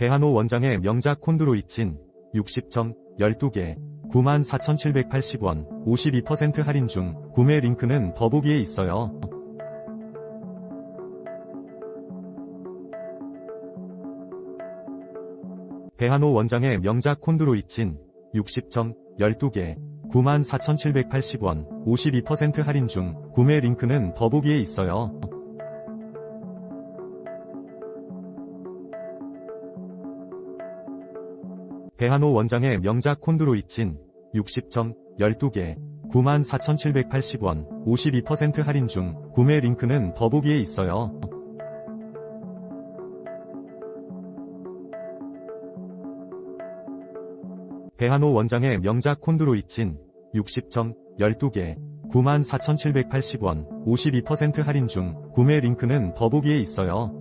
배한호 원장의 명작 콘드로이친 60점 12개 94,780원 52% 할인 중 구매 링크는 더보기에 있어요. 배한호 원장의 명작 콘드로이친 60점 12개 94,780원 52% 할인 중 구매 링크는 더보기에 있어요. 배한호 원장의 명작 콘드로이친 60점 12개 94,780원 52% 할인 중 구매 링크는 더보기에 있어요. 배한호 원장의 명작 콘드로이친 60점 12개 94,780원 52% 할인 중 구매 링크는 더보기에 있어요.